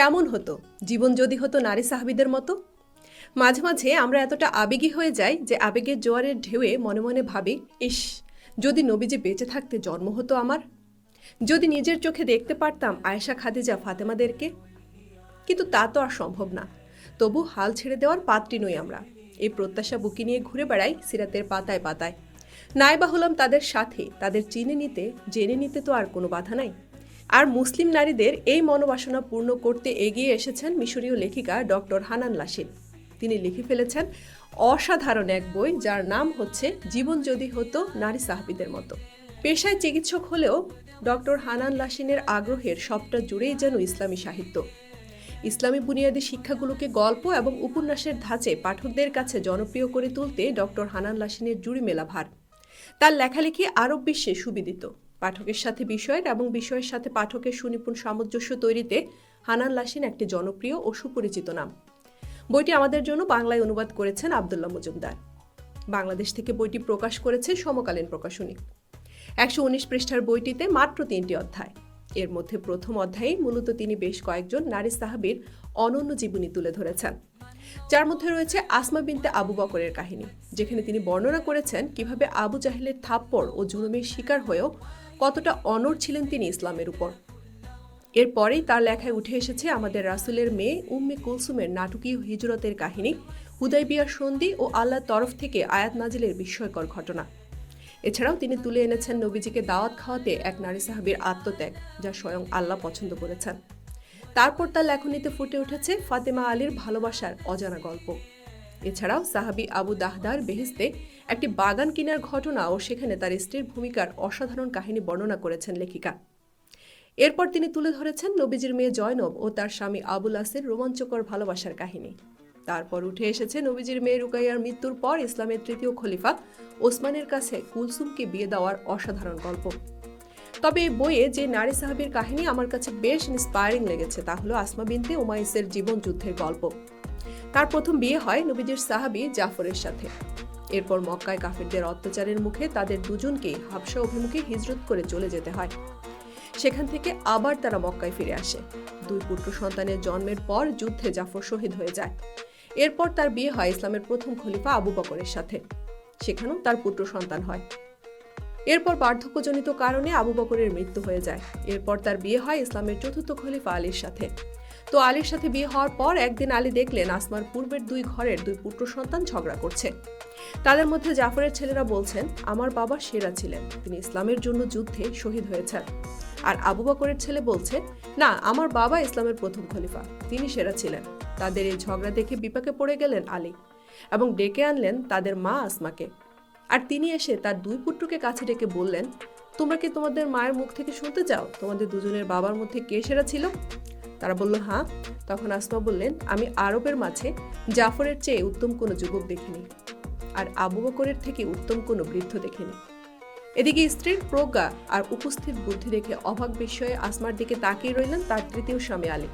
কেমন হতো? জীবন যদি হতো নারী সাহাবিদের মতো? মাঝে মাঝে আমরা এতটা আবেগী হয়ে যাই যে আবেগের জোয়ারের ঢেউয়ে মনে মনে ভাবি, ইস, যদি নবীজি বেঁচে থাকতে জন্ম হতো আমার? যদি নিজের চোখে দেখতে পারতাম আয়েশা, খাদিজা, ফাতেমাদেরকে? কিন্তু তা তো আর সম্ভব না। তবু হাল ছেড়ে দেওয়ার পাত্রী নই আমরা। এই প্রত্যাশা বুকি নিয়ে ঘুরে বেড়াই সিরাতের পাতায় পাতায়। নাইবা হলাম তাদের সাথে, তাদের চিনে নিতে, জেনে নিতে তো আর কোনো বাধা নাই। আর মুসলিম নারীদের এই মনোবাসনা পূর্ণ করতে এগিয়ে এসেছেন মিশরীয় লেখিকা ডক্টর হানান লাসিন তিনি লিখে ফেলেছেন, অসাধারণ এক বই যার নাম হচ্ছে জীবন যদি হতো নারী সাহাবিদের মতো। পেশায় চিকিৎসক হলেও ডক্টর হানান লাসিনের আগ্রহের সবটা জুড়েই যেন ইসলামী সাহিত্য। ইসলামী বুনিয়াদী শিক্ষাগুলোকে গল্প এবং উপন্যাসের ধাঁচে পাঠকদের কাছে জনপ্রিয় করে তুলতে ডক্টর হানান লাসিনের জুড়ি মেলা ভার তার লেখালেখি আরব বিশ্বে সুবিদিত। পাঠকের সাথে বিষয়ের এবং বিষয়ের সাথে পাঠকের সুনিপুণ সামঞ্জস্য তৈরিতে হানান লাসিন একটি জনপ্রিয় ও সুপরিচিত নাম। বইটি আমাদের জন্য বাংলায় অনুবাদ করেছেন আবদুল্লাহ মজুমদার। বাংলাদেশ থেকে বইটি প্রকাশ করেছে সমকালীন প্রকাশনী। একশো উনিশ পৃষ্ঠার বইটিতে মাত্র তিনটি অধ্যায়। এর মধ্যে প্রথম অধ্যায়ে মূলত তিনি বেশ কয়েকজন নারী সাহাবীর অনন্য জীবনী তুলে ধরেছেন। যার মধ্যে রয়েছে আসমা বিনতে আবু বকরের কাহিনী, যেখানে তিনি বর্ণনা করেছেন কীভাবে আবু জাহেলের থাপ্পড় ও জুলুমের শিকার হয়েও কতটা অনড় ছিলেন তিনি ইসলামের উপর। এরপরেই তার লেখায় উঠে এসেছে আমাদের রাসুলের মেয়ে উম্মে কুলসুমের নাটকীয় হিজরতের কাহিনী হুদাইবিয়ার সন্ধি ও আল্লাহর তরফ থেকে আয়াত নাজিলের বিস্ময়কর ঘটনা। এছাড়াও তিনি তুলে এনেছেন নবীজিকে দাওয়াত খাওয়াতে এক নারী সাহাবীর আত্মত্যাগ, যা স্বয়ং আল্লাহ পছন্দ করেছেন। তারপর তার লেখনীতে ফুটে উঠেছে ফাতেমা আলীর ভালোবাসার অজানা গল্প। এছাড়াও সাহাবি আবু দাহদার বেহেস্তে একটি বাগান কেনার ঘটনা ও সেখানে তার স্ত্রীর ভূমিকার অসাধারণ কাহিনী বর্ণনা করেছেন লেখিকা। এরপর তিনি তুলে ধরেছেন নবীজির মেয়ে জয়নব ও তার স্বামী আবুল আসের রোমাঞ্চকর ভালোবাসার কাহিনী। তারপর উঠে এসেছে নবীজির মেয়ে রুকাইয়ার মৃত্যুর পর ইসলামের তৃতীয় খলিফা ওসমানের কাছে কুলসুমকে বিয়ে দেওয়ার অসাধারণ গল্প। তবে এই বইয়ে যে নারী সাহাবীর কাহিনী আমার কাছে বেশ ইন্সপায়ারিং লেগেছে, তা হলো আসমা বিনতে উমাইসের জীবন যুদ্ধের গল্প। তার প্রথম বিয়ে হয় নবীজির সাহাবী জাফরের সাথে। এরপর মক্কায় কাফেরদের অত্যাচারের মুখে তাদের দুজনকেই হাবসা অভিমুখে হিজরত করে চলে যেতে হয়। সেখান থেকে আবার তারা মক্কায় ফিরে আসে। দুই পুত্র সন্তানের জন্মের পর যুদ্ধে জাফর শহীদ হয়ে যায়। এরপর তার বিয়ে হয় ইসলামের প্রথম খলিফা আবু বকরের সাথে। সেখানেও তার পুত্র সন্তান হয়। এরপর বার্ধক্যজনিত কারণে আবু বকরের মৃত্যু হয়ে যায়। এরপর তার বিয়ে হয় ইসলামের চতুর্থ খলিফা আলীর সাথে। তো আলীর সাথে বিয়ে হওয়ার পর একদিন আলী দেখলেন আসমার পূর্বের দুই ঘরের দুই পুত্র সন্তান ঝগড়া করছে। তাদের মধ্যে জাফরের ছেলেরা বলছেন, আমার বাবা সেরা ছিলেন, তিনি ইসলামের জন্য যুদ্ধে শহীদ হয়েছেন। আর আবু বকরের ছেলে বলছে, না, আমার বাবা ইসলামের প্রথম খলিফা, তিনি সেরা ছিলেন। তাদের এই ঝগড়া দেখে বিপাকে পড়ে গেলেন আলী এবং ডেকে আনলেন তাদের মা আসমাকে। আর তিনি এসে তার দুই পুত্রকে কাছে ডেকে বললেন, তোমরা কি তোমাদের মায়ের মুখ থেকে শুনতে চাও? তোমাদের দুজনের বাবার মধ্যে কে সেরা ছিল? তারা বলল হ্যাঁ তখন আসমা বললেন, আমি আরবের মাঝে জাফরের চেয়ে উত্তম কোনো যুবক দেখিনি আর আবু বকরের থেকে উত্তম কোনো বৃদ্ধ দেখিনি। এদিকে স্ত্রীর প্রজ্ঞা আর উপস্থিত বুদ্ধি দেখে অবাক বিস্ময়ে আসমার দিকে তাকিয়ে রইলেন তার তৃতীয় স্বামী আলী।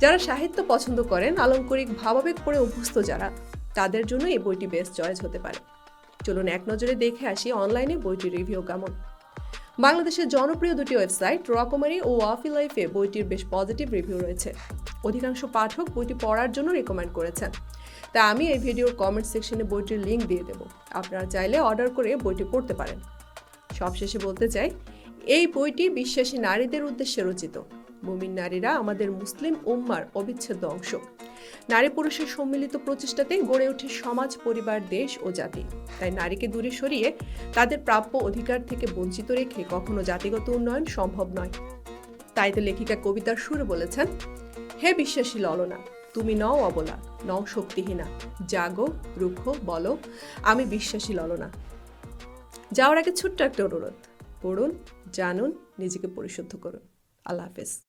যারা সাহিত্য পছন্দ করেন, আলঙ্করিক ভাবাবেগ পড়ে অভ্যস্ত যারা, তাদের জন্য এই বইটি বেস্ট চয়েস হতে পারে। চলুন এক নজরে দেখে আসি, অনলাইনে বইটির রিভিউ কেমন। বাংলাদেশের জনপ্রিয় দুটি ওয়েবসাইট, রকমারি ও ওয়াফি লাইফে বইটির বেশ পজিটিভ রিভিউ রয়েছে। অধিকাংশ পাঠক বইটি পড়ার জন্য রেকমেন্ড করেছেন। তা আমি এই ভিডিওর কমেন্ট সেকশনে বইটির লিঙ্ক দিয়ে দেব। আপনারা চাইলে অর্ডার করে বইটি পড়তে পারেন। সবশেষে বলতে চাই, এই বইটি বিশ্বাসী নারীদের উদ্দেশ্যে রচিত। মুমিন নারীরা আমাদের মুসলিম উম্মার অবিচ্ছেদ্য অংশ। নারী পুরুষের সম্মিলিত প্রচেষ্টাতেই গড়ে ওঠে সমাজ, পরিবার, দেশ ও জাতি। তাই নারীকে দূরে সরিয়ে তাদের প্রাপ্য অধিকার থেকে বঞ্চিত রেখে কখনো জাতিগত উন্নয়ন সম্ভব নয়। তাই তো লেখিকা কবিতার সুরে বলেছেন, হে বিশ্বাসী ললনা, তুমি নও অবলা, নও শক্তিহীনা। জাগো রুক্ষ বলো, আমি বিশ্বাসী ললনা। যাওয়ার আগে ছোট্ট একটা অনুরোধ, পড়ুন, জানুন, নিজেকে পরিশুদ্ধ করুন। আল্লাহ হাফেজ।